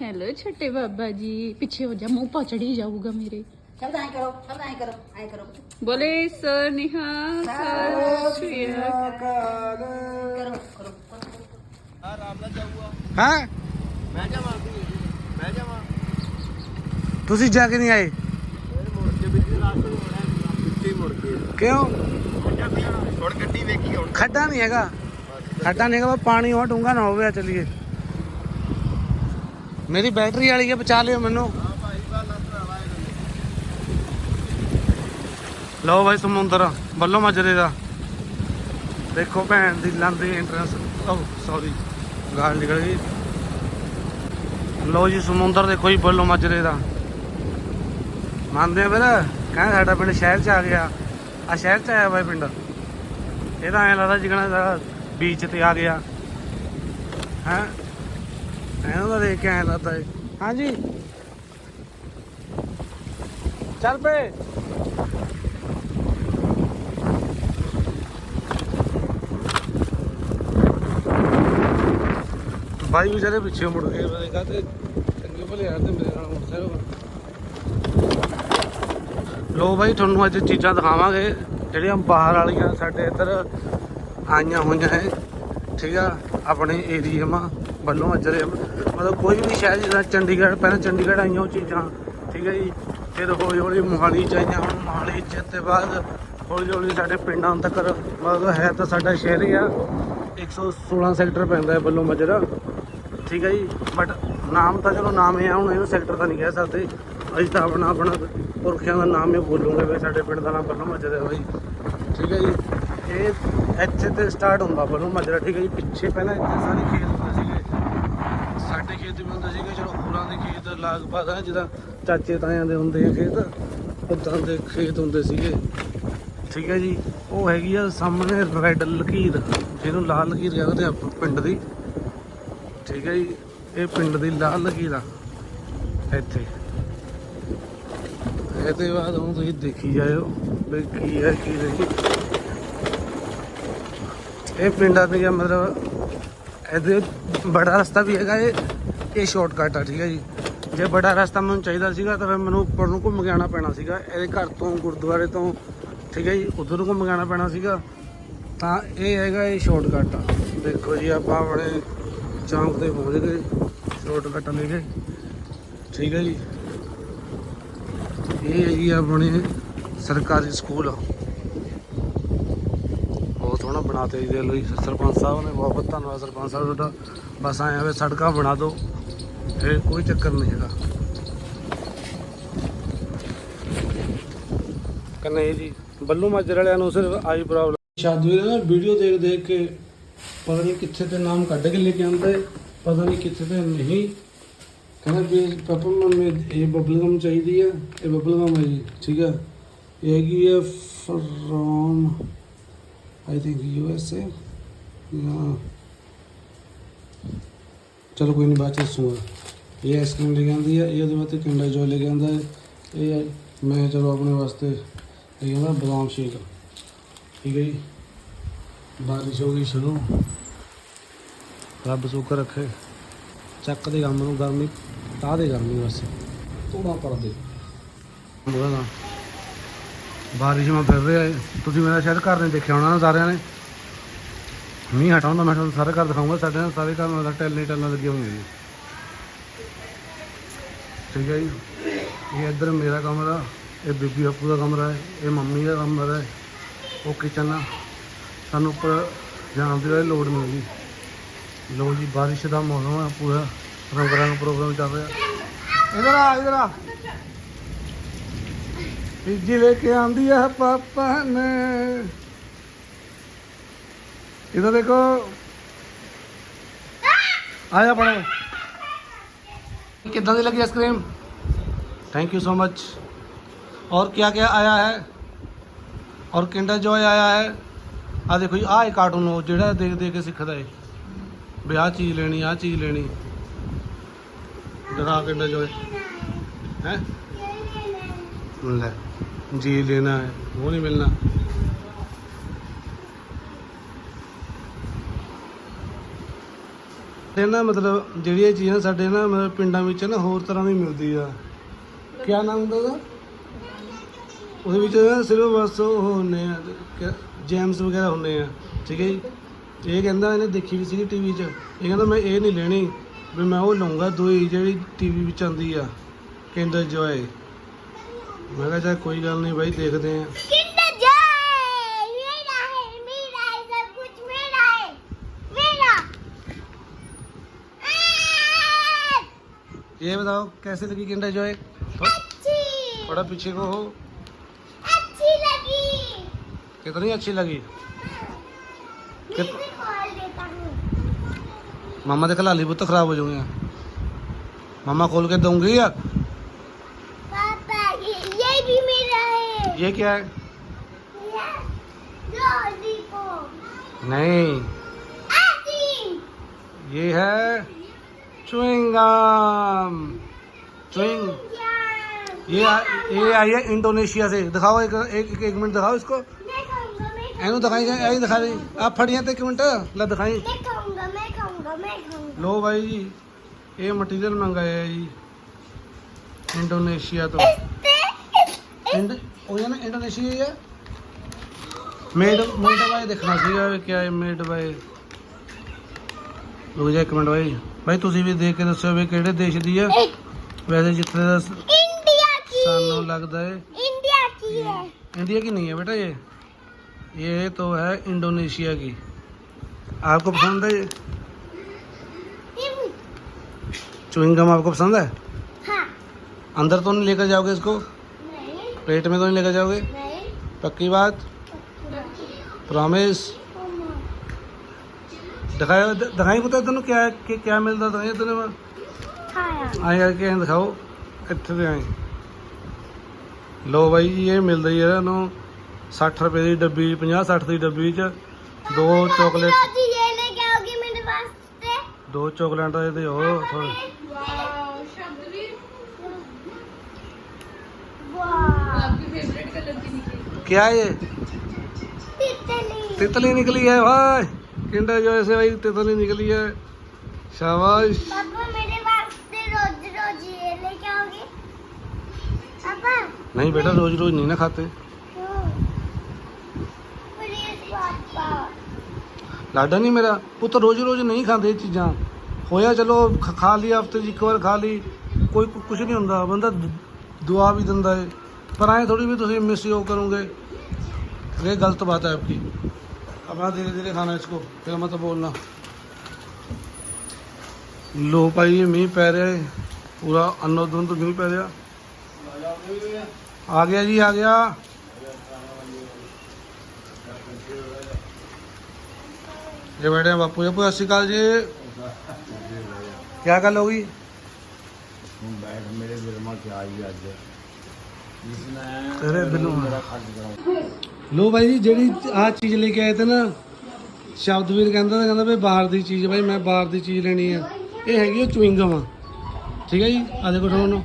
Hello ਛੋਟੇ ਬਾਬਾ ਜੀ ਪਿੱਛੇ ਹੋ ਜਾ ਮੂੰਹ ਪਚੜੀ ਜਾਊਗਾ ਮੇਰੇ ਸ਼ਬਦ ਐ ਕਰੋ ਸ਼ਬਦ ਐ ਕਰੋ ਐ ਕਰੋ ਬੋਲੇ ਸਨਿਹਾ ਸਤਿ ਸ਼੍ਰੀ ਅਕਾਲ ਕਰੋ ਕਰੋ ਹਾਂ ਮੈਂ ਜਾਵਾਂ ਮੈਂ ਜਾਵਾਂ ਤੁਸੀਂ ਜਾ ਕੇ ਨਹੀਂ ਆਏ ਮੁੜ ਕੇ ਵਿੱਚ ਰਾਸਤੇ ਹੋਣਾ ਪਿੱਛੇ ਮੁੜ ਕੇ ਕਿਉਂ ਛੋੜ ਗੱਡੀ ਵੇਖੀ ਹੁਣ ਖੱਡਾ ਨਹੀਂ ਹੈਗਾ ਖੱਡਾ ਨਹੀਂ ਹੈਗਾ ਬਸ ਪਾਣੀ ਉਹ ਡੂੰਗਾ ਨਾ ਹੋਵੇ ਆ ਚਲੀਏ ਮੇਰੀ ਬੈਟਰੀ ਵਾਲੀ ਹੈ ਬਚਾ ਲਿਓ ਮੈਨੂੰ। ਲਓ ਭਾਈ ਸਮੁੰਦਰ ਬੱਲੋ ਮਜਰੇ ਦਾ। ਦੇਖੋ ਭੈਣ ਦੀ ਲੰਦੀ ਐਂਟਰੈਂਸ ਓ ਸੌਰੀ ਗਾਲ ਨਿਕਲ ਗਈ। ਲਓ ਜੀ, ਸਮੁੰਦਰ ਦੇਖੋ ਜੀ ਬੱਲੋ ਮਜਰੇ ਦਾ। ਮੰਨਦੇ ਆ ਫਿਰ? ਕਹਿੰਦਾ ਸਾਡਾ ਪਿੰਡ ਸ਼ਹਿਰ ਚ ਆ ਗਿਆ। ਆ ਸ਼ਹਿਰ ਚ ਆਇਆ ਬਾਈ ਪਿੰਡ। ਇਹਦਾ ਤਾਂ ਲੱਗਦਾ ਜਿਗਣਾ ਦਾ ਬੀਚ ਤੇ ਆ ਗਿਆ। ਹੈ? ਐਂ ਦਾ ਦੇਖ ਕੇ ਐਂ ਲੱਗਦਾ ਏ ਹਾਂਜੀ। ਚੱਲ ਪਏ। ਬਾਈ ਵਿਚਾਰੇ ਪਿੱਛੇ ਮੁੜ ਗਏ। ਮੈਂ ਕਿਹਾ ਤੇ ਚੰਗੇ ਭਲੇ ਆ ਤੇ ਮੇਰੇ ਨਾਲ ਮੋਟਰਸਾਈਕਲ ਲੋ ਬਾਈ ਤੁਹਾਨੂੰ ਅੱਜ ਚੀਜ਼ਾਂ ਦਿਖਾਵਾਂਗੇ। ਜਿਹੜੀਆਂ ਬਾਹਰ ਵਾਲੀਆਂ ਸਾਡੇ ਇੱਧਰ ਆਈਆਂ ਹੋਈਆਂ ਹੈ ਠੀਕ ਆ ਆਪਣੇ ਏਰੀਆ ਮਾ ਵੱਲੋਂ ਅਜਰੇ ਮਤਲਬ ਕੋਈ ਵੀ ਸ਼ਹਿਰ ਜਿੱਦਾਂ ਚੰਡੀਗੜ੍ਹ, ਪਹਿਲਾਂ ਚੰਡੀਗੜ੍ਹ ਆਈਆਂ ਉਹ ਚੀਜ਼ਾਂ, ਠੀਕ ਹੈ ਜੀ, ਫਿਰ ਹੌਲੀ ਹੌਲੀ ਮੋਹਾਲੀ ਚ ਆਈਆਂ, ਹੁਣ ਮੋਹਾਲੀ ਚ ਤੇ ਬਾਅਦ ਹੌਲੀ ਹੌਲੀ ਸਾਡੇ ਪਿੰਡਾਂ ਤੱਕ, ਮਤਲਬ ਹੈ ਤਾਂ ਸਾਡਾ ਸ਼ਹਿਰ ਹੀ ਆ 116 ਸੈਕਟਰ ਪੈਂਦਾ ਹੈ ਵੱਲੋਂ ਮਜਰਾ ਠੀਕ ਹੈ ਜੀ ਬਟ ਨਾਮ ਤਾਂ ਚਲੋ ਨਾਮ ਹੀ ਆ, ਹੁਣ ਇਹਨੂੰ ਸੈਕਟਰ ਤਾਂ ਨਹੀਂ ਕਹਿ ਸਕਦੇ, ਅਸੀਂ ਤਾਂ ਆਪਣਾ ਆਪਣਾ ਪੁਰਖਿਆਂ ਦਾ ਨਾਮ ਹੀ ਬੋਲੂਗੇ ਵੀ ਸਾਡੇ ਪਿੰਡ ਦਾ ਨਾਮ ਵੱਲੋਂ ਮਜਰਾ ਹੈ ਬਾਈ, ਠੀਕ ਹੈ ਜੀ, ਇਹ ਇੱਥੇ ਤੇ ਸਟਾਰਟ ਹੁੰਦਾ ਵੱਲੋਂ ਮਜਰਾ ਠੀਕ ਹੈ ਜੀ, ਪਿੱਛੇ ਪਹਿਲਾਂ ਇੱਥੇ ਸਾਰੇ ਖੇਤ ਹੁੰਦੇ ਸੀਗੇ। ਸਾਡੇ ਖੇਤ ਵੀ ਹੁੰਦੇ ਸੀਗੇ, ਚਲੋ ਹੋਰਾਂ ਦੇ ਖੇਤ ਲਗਭਗ ਆ, ਜਿੱਦਾਂ ਚਾਚੇ ਤਾਇਆਂ ਦੇ ਹੁੰਦੇ ਆ ਖੇਤ ਉਦਾਂ ਦੇ ਖੇਤ ਹੁੰਦੇ ਸੀਗੇ। ਠੀਕ ਹੈ ਜੀ, ਉਹ ਹੈਗੀ ਆ ਸਾਹਮਣੇ ਰੈੱਡ ਲਕੀਰ, ਜਿਹਨੂੰ ਲਾਲ ਲਕੀਰ ਕਹਿੰਦੇ ਆ ਪਿੰਡ ਦੀ। ਠੀਕ ਹੈ ਜੀ, ਇਹ ਪਿੰਡ ਦੀ ਲਾਲ ਲਕੀਰ ਆ, ਇੱਥੇ। ਇਹਦੇ ਬਾਅਦ ਹੁਣ ਤੁਸੀਂ ਦੇਖੀ ਜਾਇਓ ਵੀ ਕੀ ਹੈ, ਕੀ ਨਹੀਂ। ਇਹ ਪਿੰਡਾਂ ਦੇ ਮਤਲਬ ਇਹਦੇ ਬੜਾ ਰਸਤਾ ਵੀ ਹੈਗਾ, ਇਹ ਇਹ ਸ਼ਾਰਟਕਟ ਆ, ਠੀਕ ਹੈ ਜੀ। ਜੇ ਬੜਾ ਰਸਤਾ ਮੈਨੂੰ ਚਾਹੀਦਾ ਸੀਗਾ, ਤਾਂ ਫਿਰ ਮੈਨੂੰ ਉੱਪਰ ਨੂੰ ਘੁੰਮ ਕੇ ਆਉਣਾ ਪੈਣਾ ਸੀਗਾ। ਇਹਦੇ ਘਰ ਤੋਂ ਗੁਰਦੁਆਰੇ ਤੋਂ, ਠੀਕ ਹੈ ਜੀ, ਉਧਰ ਨੂੰ ਘੁੰਮ ਕੇ ਆਉਣਾ ਪੈਣਾ ਸੀਗਾ। ਤਾਂ ਇਹ ਹੈਗਾ ਇਹ ਸ਼ਾਰਟਕਟ ਆ। ਦੇਖੋ ਜੀ, ਆਪਾਂ ਆਪਣੇ ਚੌਂਕ ਤੇ ਪਹੁੰਚ ਗਏ ਸ਼ਾਰਟਕਟ ਲੈ ਕੇ ਠੀਕ ਹੈ ਜੀ। ਇਹ ਹੈਗੀ ਆ ਆਪਣੇ ਸਰਕਾਰੀ ਸਕੂਲ ਬਹੁਤ ਸੋਹਣਾ ਬਣਾਤੇ ਜੀ ਲਈ। ਸਰਪੰਚ ਸਾਹਿਬ ਨੇ ਬਹੁਤ ਬਹੁਤ ਧੰਨਵਾਦ ਸਰਪੰਚ ਸਾਹਿਬ ਤੁਹਾਡਾ ਬਸ ਆਏ ਹੋਵੇ ਸੜਕਾਂ ਬਣਾ ਦਿਓ। ਇਹ ਕੋਈ ਚੱਕਰ ਨਹੀਂ ਹੈਗਾ। ਕਨੇ ਜੀ, ਬੱਲੂ ਮਾਜਰੇ ਵਾਲਿਆਂ ਨੂੰ ਸਿਰਫ ਆਈ ਪ੍ਰੋਬਲਮ ਸ਼ਾਦੀ ਨਾ ਵੀਡੀਓ ਦੇਖ ਦੇਖ ਕੇ ਪਤਾ ਨਹੀਂ ਕਿੱਥੇ ਤੇ ਨਾਮ ਕੱਢ ਕੇ ਲੈ ਕੇ ਆਉਂਦੇ, ਪਤਾ ਨਹੀਂ ਕਿੱਥੇ ਤੇ ਨਹੀਂ। ਕਹਿੰਦਾ ਵੀ ਪਾਪਾ ਮੰਮੀ, ਇਹ ਬਬਲਗਮ ਚਾਹੀਦੀ ਹੈ ਇਹ ਬਬਲਗਮ ਹੈ ਜੀ, ਠੀਕ ਹੈ ਇਹ ਹੈਗੀ ਹੈ from I think U S A ਚਲੋ ਕੋਈ ਨਹੀਂ ਬਾਅਦ ਚ ਦੱਸੂਗਾ। ਇਹ ਆਈਸਕ੍ਰੀਮ ਲੈ ਕੇ ਆਉਂਦੀ ਹੈ ਇਹ ਉਹਦੇ ਵਾਸਤੇ ਕਿੰਡਰ ਜੋਏ ਲੈ ਕੇ ਆਉਂਦਾ ਹੈ। ਇਹ ਮੈਂ ਚਲੋ ਆਪਣੇ ਵਾਸਤੇ ਇਹ ਆਉਂਦਾ ਬਦਾਮ ਸ਼ੇਕ। ਠੀਕ ਹੈ ਜੀ? ਬਾਰਿਸ਼ ਹੋ ਗਈ ਸ਼ੁਰੂ। ਰੱਬ ਸੁੱਖ ਰੱਖੇ। ਚੱਕ ਦੇ ਕੰਮ ਨੂੰ ਗਰਮੀ ਤਾਂ ਦੇ ਗਰਮੀ ਬਸ। ਥੋੜਾ ਕਰ ਦੇ ਬੋਲਾ ਬਾਰਿਸ਼ ਮੈਂ ਫਿਰ ਰਿਹਾ ਏ। ਤੁਸੀਂ ਮੇਰਾ ਸ਼ਾਇਦ ਘਰ ਨੇ ਦੇਖਿਆ ਹੋਣਾ ਨਾ ਸਾਰਿਆਂ ਨੇ। ਮੀਂਹ ਹਟਾਉਂਦਾ, ਮੈਂ ਤੁਹਾਨੂੰ ਸਾਰੇ ਘਰ ਦਿਖਾਉਂਗਾ, ਸਾਡੇ ਨਾਲ ਸਾਰੇ ਘਰ ਨਾਲ ਟੈਲੇ ਟੈਲਾਂ ਲੱਗੀਆਂ ਹੋਈਆਂ ਜੀ ਠੀਕ ਹੈ ਜੀ। ਇਹ ਇੱਧਰ ਮੇਰਾ ਕਮਰਾ, ਇਹ ਬੀਬੀ ਆਪੂ ਦਾ ਕਮਰਾ ਹੈ, ਇਹ ਮੰਮੀ ਦਾ ਕਮਰਾ ਹੈ, ਉਹ ਕਿਚਨ ਆ। ਸਾਨੂੰ ਉੱਪਰ ਜਾਣ ਦੀ ਕੋਈ ਲੋੜ ਨਹੀਂ ਹੈਗੀ। ਲੋ ਜੀ, ਬਾਰਿਸ਼ ਦਾ ਮੌਸਮ ਹੈ ਪੂਰਾ, ਰੰਗ ਰੰਗ ਪ੍ਰੋਗਰਾਮ ਚੱਲ ਰਿਹਾ। ਇਧਰ ਆ ਇਧਰ ਆ। ਤੀਜੀ ਲੈ ਕੇ ਆਂਦੀ ਆ, ਪਾਪਾ ਨੇ। ਇਧਰ ਦੇਖੋ। ਆਇਆ ਪੜੇ ਕਿੱਦਾਂ ਦੀ ਲੱਗੀ ice cream thank you so much और क्या क्या आया है और किंडर जॉय आया है ਆ ਦੇਖੋ ਜੀ ਆਹ ਇਹ ਕਾਰਟੂਨ ਉਹ ਜਿਹੜਾ ਦੇਖ ਦੇਖ ਕੇ ਸਿੱਖਦਾ ਏ ਵੀ ਆਹ ਚੀਜ਼ ਲੈਣੀ ਆਹ ਚੀਜ਼ ਲੈਣੀ ਦਿਖਾ ਕਿੰਡਰ ਜੋਏ ਹੈ ਲੈ ਜੀ ਲੈਣਾ ਹੈ ਉਹ ਨਹੀਂ ਮਿਲਣਾ ਤੇ ਨਾ ਮਤਲਬ ਜਿਹੜੀ ਇਹ ਚੀਜ਼ ਨਾ ਸਾਡੇ ਨਾ ਮਤਲਬ ਪਿੰਡਾਂ ਵਿੱਚ ਨਾ ਹੋਰ ਤਰ੍ਹਾਂ ਦੀ ਮਿਲਦੀ ਆ। ਕਿਆ ਨਾਮ ਹੁੰਦਾ ਉਹਦਾ? ਉਹਦੇ ਵਿੱਚ ਨਾ ਸਿਰਫ ਬਸ ਉਹ ਹੁੰਦੇ ਆ ਜੈਮਸ ਵਗੈਰਾ ਹੁੰਦੇ ਆ, ਠੀਕ ਹੈ ਜੀ। ਇਹ ਕਹਿੰਦਾ ਇਹਨੇ ਦੇਖੀ ਵੀ ਸੀਗੀ ਟੀਵੀ 'ਚ। ਇਹ ਕਹਿੰਦਾ ਮੈਂ ਇਹ ਨਹੀਂ ਲੈਣੀ, ਵੀ ਮੈਂ ਉਹ ਲਊਂਗਾ ਦੂਈ ਜਿਹੜੀ ਟੀਵੀ ਵਿੱਚ ਆਉਂਦੀ ਆ, ਕੇਂਦਰ ਜੋਏ ਮੈਂ ਕਿਹਾ ਚੱਲ ਕੋਈ ਗੱਲ ਨਹੀਂ ਬਾਈ ਦੇਖਦੇ ਆ। ये बताओ कैसे लगी किंडर जॉय? अच्छी। थोड़ा पीछे को हो। अच्छी लगी। कितनी अच्छी लगी? हूँ। मामा देख लाली बुत खराब हो जाऊँगे। मामा खोल के दूँगी या? पापा ये ये भी मेरा है। ये क्या है? नहीं। ये है chewing gum chewing ये आ, ये आई है इंडोनेशिया से दिखाओ एक एक एक, एक मिनट दिखाओ इसको एनू दिखाई आई दिखा दी आप फड़िया तो एक मिनट ला दिखाई लो भाई जी ये मटेरियल मंगाया है जी इंडोनेशिया तो ਇੰਡ ਉਹ ਨਾ ਇੰਡੋਨੇਸ਼ੀਆ ਹੀ ਆ ਮੇਡ ਮੇਡ ਬਾਏ ਦੇਖਣਾ ਸੀਗਾ ਵੀ ਕਿਆ ਹੈ ਮੇਡ ਬਾਏ ਰੁਕ ਜਾ ਇੱਕ ਮਿੰਟ ਬਾਈ ਬਾਈ ਤੁਸੀਂ ਵੀ ਦੇਖ ਕੇ ਦੱਸਿਓ ਵੀ ਕਿਹੜੇ ਦੇਸ਼ ਦੀ ਆ ਵੈਸੇ ਜਿੱਥੇ ਦਾ ਸ- इंडिया की ਸਾਨੂੰ ਲੱਗਦਾ ਹੈ इंडिया की है इंडिया की नहीं है बेटा ये ये तो है इंडोनेशिया की आपको पसंद है ये च्युइंगम आपको पसंद है हाँ अंदर तो नहीं लेकर जाओगे इसको नहीं पेट में तो नहीं लेकर जाओगे नहीं पक्की बात प्रॉमिस दिखाओ दिखाई पता तेन क्या कि क्या मिलता था तेने मैं खाया ਆਏ ਕਰਕੇ ਐਂ ਦਿਖਾਓ ਇੱਥੇ ਤੇ ਆਏ ਲੋ ਬਾਈ ਜੀ ਇਹ ਮਿਲਦਾ ਹੀ ਹੈ ਇਹਨੂੰ 60 ਰੁਪਏ ਦੀ ਡੱਬੀ 50 60 ਦੀ ਡੱਬੀ ਚ ਦੋ ਚਾਕਲੇਟ रोजी ये लेके आओगी मेरे वास्ते ਦੋ ਚਾਕਲੇਟਾਂ ਦੇ ਦਿਓ ਥੋੜੇ वाह आपकी फेवरेट कलर की निकली क्या है ये तितली तितली निकली है भाई किंडर जो ऐसे भाई तितली निकली है शाबाश पापा मेरे वास्ते रोज रोज ये लेके आओगे पापा नहीं बेटा रोज रोज नहीं ना खाते क्यों प्लीज पापा ਲਾਡਾ ਨਹੀਂ ਮੇਰਾ ਪੁੱਤ ਰੋਜ਼ ਰੋਜ਼ ਨਹੀਂ ਖਾਂਦੇ ਇਹ ਚੀਜ਼ਾਂ ਹੋਇਆ ਚਲੋ ਖ- ਖਾ ਲਈ ਹਫਤੇ 'ਚ ਇੱਕ ਵਾਰ ਖਾ ਲਈ ਕੋਈ ਕੁਝ ਨਹੀਂ ਹੁੰਦਾ ਬੰਦਾ ਦ- ਦੁਆ ਵੀ ਦਿੰਦਾ ਹੈ ਪਰ ਐਂ ਥੋੜੀ ਵੀ ਤੁਸੀਂ ਮਿਸਯੂਜ਼ ਕਰੋਗੇ ये गलत बात है आपकी अपना धीरे धीरे खाना इसको फिर मत बोलना लो भाई ये मीह पै रहा है पूरा अन्नो धुंध मीह पै रहा आ गया जी आ गया ये बैठे हैं बापू जी सत श्रीकाल जी क्या गल होगी ਹੁਣ ਬੈਠ ਮੇਰੇ ਦਿਲ ਮਾ ਕੀ ਆਈ ਅੱਜ ਜਿਸਨੇ ਤੇਰੇ ਦਿਲੋਂ ਮੇਰਾ ਖੱਜ ਕਰਾ ਲੋ ਭਾਈ ਜੀ ਜਿਹੜੀ ਆਹ ਚੀਜ਼ ਲੈ ਕੇ ਆਏ ਤੇ ਨਾ ਸ਼ਬਦਵੀਰ ਕਹਿੰਦਾ ਤਾਂ ਕਹਿੰਦਾ ਵੀ ਬਾਹਰ ਦੀ ਚੀਜ਼ ਭਾਈ ਮੈਂ ਬਾਹਰ ਦੀ ਚੀਜ਼ ਲੈਣੀ ਆ ਇਹ ਹੈਗੀ ਉਹ ਚੁਇੰਗਮ ਆ ਠੀਕ ਹੈ ਜੀ ਆ ਦੇਖੋ ਤੁਹਾਨੂੰ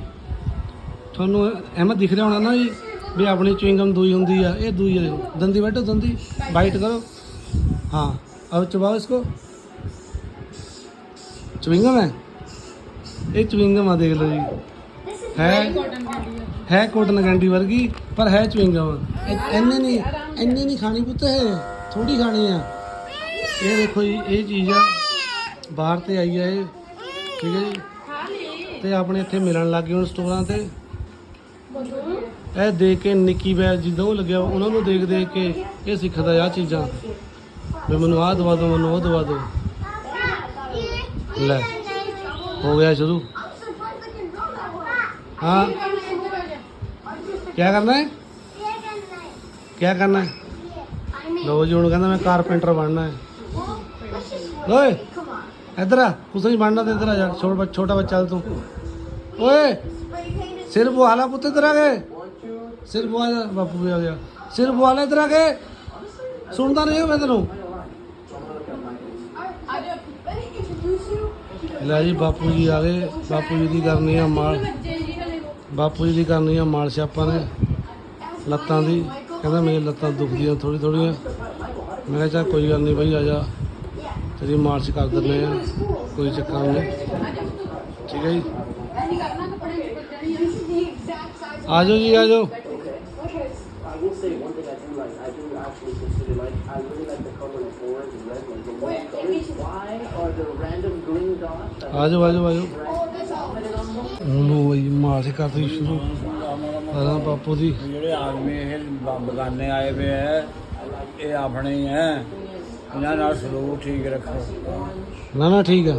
ਤੁਹਾਨੂੰ ਐਵੇਂ ਦਿਖ ਰਿਹਾ ਹੋਣਾ ਨਾ ਜੀ ਵੀ ਆਪਣੀ ਚੁਇੰਗਮ ਦੂਈ ਹੁੰਦੀ ਆ ਇਹ ਦੂਈ ਆ ਦੇਖੋ ਦੰਦੀ ਬੈਠੋ ਦੰਦੀ ਬਾਈਟ ਕਰੋ हाँ अब चबाओ इसको चुविंगम है ये चुविंगम आ देख लो जी है ਹੈ ਕੋਟਨ ਕੈਂਡੀ ਵਰਗੀ, ਪਰ ਹੈ ਚੁਇੰਗਮ ਇੰਨੇ ਨਹੀਂ ਇੰਨੇ ਨਹੀਂ ਖਾਣੀ ਪੁੱਤ ਹੈ ਥੋੜੀ ਖਾਣੀ ਆ। ਇਹ ਦੇਖੋ ਜੀ, ਇਹ ਚੀਜ਼ ਆ, ਬਾਹਰ ਤੇ ਆਈ ਆ ਇਹ, ਠੀਕ ਹੈ ਜੀ। ਤੇ ਆਪਣੇ ਇੱਥੇ ਮਿਲਣ ਲੱਗ ਗਏ ਹੁਣ ਸਟੋਰਾਂ ਤੇ। ਇਹ ਦੇਖ ਕੇ ਨਿੱਕੀ ਬੈਜ ਜਿੱਦਾਂ ਉਹ ਲੱਗਿਆ, ਉਹਨਾਂ ਨੂੰ ਦੇਖ ਦੇਖ ਕੇ ਇਹ ਸਿੱਖਦਾ ਆ ਚੀਜ਼ਾਂ। ਵੀ ਮੈਨੂੰ ਆਹ ਦਵਾ ਦਿਓ ਮੈਨੂੰ ਉਹ ਦਵਾ ਦਿਓ ਲੈ, ਹੋ ਗਿਆ ਸ਼ੁਰੂ। ਹਾਂ। क्या करना है क्या करना है लो जी ਹੁਣ ਕਹਿੰਦਾ ਮੈਂ ਕਾਰਪੈਂਟਰ ਬਣਨਾ ਹੈ ਓਏ ਇੱਧਰ ਆ ਕੁਛ ਨਹੀਂ ਬਣਨਾ ਤੇ ਇੱਧਰ ਆ ਜਾ ਛੋਟਾ ਬੱਚਾ ਛੋਟਾ ਬੱਚਾ ਤੂੰ ਓਏ ਸਿਰ ਬੁਹਾਲਾ ਪੁੱਤ ਇੱਧਰ ਆ ਗਏ ਸਿਰ ਬੁਹਾਲਾ ਬਾਪੂ ਵੀ ਆ ਗਿਆ ਸਿਰ ਬੁਹਾਲਾ ਇੱਧਰ ਆ ਗਏ ਸੁਣਦਾ ਨਹੀਂ ਹੋ ਮੈਂ ਤੈਨੂੰ ਲੈ ਜੀ ਬਾਪੂ ਜੀ ਆ ਗਏ ਬਾਪੂ ਜੀ ਦੀ ਕਰਨੀ ਆ ਮਾਲ ਬਾਪੂ ਜੀ ਦੀ ਕਰਨੀ ਆ ਮਾਲਸ਼ ਆਪਾਂ ਨੇ ਲੱਤਾਂ ਦੀ ਕਹਿੰਦਾ ਮੇਰੀ ਲੱਤਾਂ ਦੁਖਦੀਆਂ ਥੋੜੀ ਥੋੜੀਆਂ ਮੈਂ ਕਿਹਾ ਚੱਲ ਕੋਈ ਗੱਲ ਨਹੀਂ ਬਈ ਆ ਜਾ ਤੇ ਜੀ ਮਾਰਚ ਕਰ ਦਿੰਦੇ ਆ ਕੋਈ ਚੱਕਰ ਨਹੀਂ ਠੀਕ ਹੈ ਜੀ ਆ ਜਾਓ ਜੀ ਆ ਜਾਓ I will say one thing I do like. I do actually consider like. I really like the color of orange and red. Like the one colors. Why are the random green dots? that ਆ ਜਾਓ ਜਾਓ ਲੋ ਜੀ March ਕਰਤੀ ਸ਼ੁਰੂ। ਰਾਂ ਪਾਪੂ ਦੀ। ਜਿਹੜੇ ਆਦਮੀ ਇਹ ਬਗਾਨੇ ਆਏ ਵੇ ਹੈ ਇਹ ਆਪਣੇ ਹੀ ਹੈ ਇਹਨਾਂ ਨਾਲ ਸਲੂਕ ਠੀਕ ਰੱਖੋ। ਨਾ ਨਾ ਠੀਕ ਆ।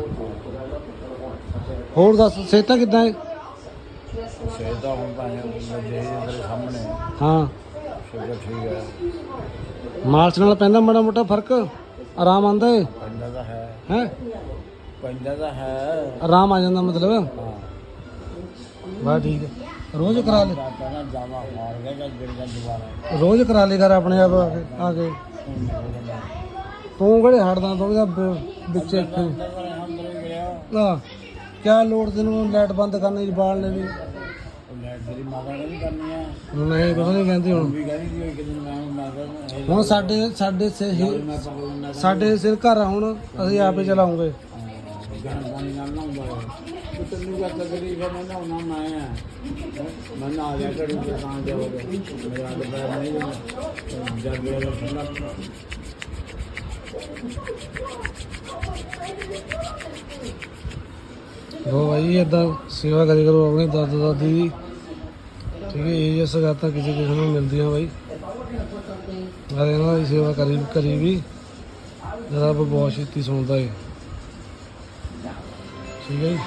ਹੋਰ ਦੱਸ ਸੇਤਾ ਕਿੱਦਾਂ ਹੈ ਸੇ ਤਾਂ ਹੁਣ ਭਾਵੇਂ ਵੱਡੇ ਤੇਰੇ ਸਾਹਮਣੇ। ਹਾਂ। ਸ਼ੁਕਰ ਠੀਕ ਹੈ ਮਾਰਚ ਨਾਲ ਪੈਂਦਾ ਮਾੜਾ ਮੋਟਾ ਫ਼ਰਕ? ਆਰਾਮ ਆਂਦਾ ਹੈ ਪੈਂਦਾ ਤਾਂ ਹੈ। ਹੈ? ਪੈਂਦਾ ਤਾਂ ਹੈ। ਆਰਾਮ ਆ ਜਾਂਦਾ ਮਤਲਬ? ਹਾਂ। ਬਾ ਠੀਕ ਹੈ। ਰੋਜ਼ ਕਰਾ ਲੈ। ਤਾਂ ਜਾਵਾ ਮਾਰ ਗਿਆ ਜਾਂ ਗਿਰ ਗਿਆ ਦੁਬਾਰਾ ਰੋਜ਼ ਕਰਾ ਲੈ ਕਰ ਆਪਣੇ ਆਪ ਆ ਕੇ ਆ ਕੇ। ਤੂੰ ਕਿਹੜੇ ਹਟਦਾ ਤੂੰ ਵਿੱਚ ਇੱਥੇ? ਆ, ਕਿਆ ਲੋੜ ਤੈਨੂੰ ਲਾਈਟ ਬੰਦ ਕਰਨੀ ਦੀ ਬਾਲ ਨੇ ਵੀ ਲੈਟ ਤੇਰੀ ਮਾਤਾ ਨੇ ਵੀ ਕਰਨੀ ਆ ਨਹੀਂ, ਕੁਛ ਨਹੀਂ ਕਹਿੰਦੀ ਹੁਣ। ਵੀ ਕਹਿੰਦੀ ਸੀ ਕਿ ਦਿਨ ਮੈਂ ਮੈਂ ਤਾਂ ਹੁਣ ਸਾਡੇ ਸਾਡੇ ਸਿਰ ਹੀ ਮੈਂ ਪਕੜਨਾ ਸਾਡੇ ਸਿਰ ਘਰ ਆ ਹੁਣ, ਅਸੀਂ ਆਪੇ ਚਲਾਉਂਗੇ। ਗਰਮ ਪਾਣੀ ਨਾਲ ਨਹਾਉਂਦਾ ਹੈ ਤੇ ਤੈਨੂੰ ਕਹਤਾ ਕਰੀ ਫਿਰ ਮੈਂ ਨਹਾਉਣਾ ਮੈਂ ਆ। ਮੈਂ ਨਾ ਲਿਆ ਕਰੀ ਦੁਕਾਨ ਤੇ ਹੋ ਗਿਆ ਮੇਰਾ ਅੱਜ ਪੈਰ ਨਹੀਂ ਜਦ ਮੇਰਾ ਠੰਡਾ ਲੋ ਭਾਈ ਏਦਾਂ ਸੇਵਾ ਕਰੀ ਕਰੋ ਆਪਣੇ ਦਾਦਾ ਦਾਦੀ ਦੀ। ਠੀਕ ਹੈ, ਇਹ ਜਿਸ ਗਾਤਾਂ ਕਿਸੇ ਕਿਸੇ ਨੂੰ ਮਿਲਦੀਆਂ ਬਾਈ। ਨਾਲੇ ਇਹਨਾਂ ਦੀ ਸੇਵਾ ਕਰੀ ਕਰੀ ਵੀ। ਰੱਬ ਬਹੁਤ ਛੇਤੀ ਸੁਣਦਾ ਏ। ਠੀਕ ਹੈ ਜੀ।